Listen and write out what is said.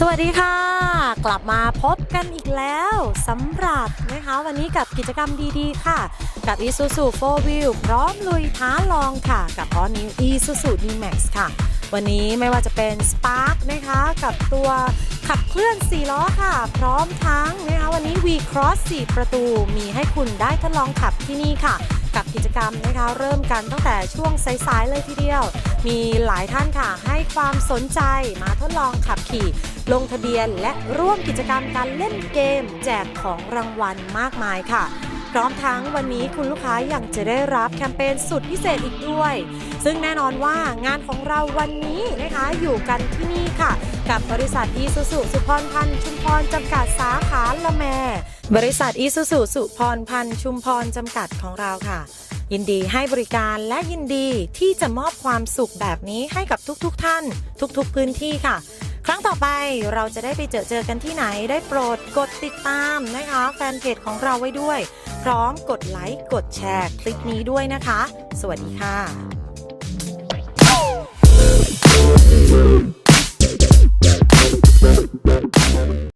สวัสดีค่ะ กลับมาพบกันอีกแล้วสำหรับนะคะวันนี้กับกิจกรรมดีๆ ค่ะ กับ Isuzu 4 Wheel พร้อมลุยท้าลองค่ะ กับ All New Isuzu D-Max ค่ะ วันนี้ไม่ว่าจะเป็น Spark นะคะ กับตัวขับเคลื่อน 4 ล้อค่ะ พร้อมทั้งนะคะวันนี้ V Cross 4 ประตูมีให้คุณได้ทดลองขับที่นี่ค่ะ กับกิจกรรมนะคะเริ่มกันตั้งแต่ช่วงสายๆเลยทีเดียว มีหลายท่านค่ะให้ความสนใจมาทดลองขับขี่ ลงทะเบียนและร่วมกิจกรรมการเล่นเกม แจกของรางวัลมากมายค่ะ พร้อมทั้งวันนี้คุณลูกค้ายังจะได้รับแคมเปญสุดพิเศษอีกด้วย ซึ่งแน่นอนว่างานของเราวันนี้นะคะอยู่กันที่นี่ค่ะ กับบริษัทอีซูซูสุพรพันธ์ชุมพรจำกัดสาขาละแม บริษัทอีซูซูสุพรพันธ์ชุมพรจำกัดของเราค่ะยินดีให้บริการและยินดีที่จะมอบความสุขแบบนี้ให้กับทุกๆทท่าน ทุกๆพื้นที่ค่ะ ครั้งต่อไปเราจะได้ไปเจอเจอกันที่ไหนได้โปรดกดติดตามนะคะ แฟนเพจของเราไว้ด้วย พร้อมกดไลค์กดแชร์คลิปนี้ด้วยนะคะ สวัสดีค่ะ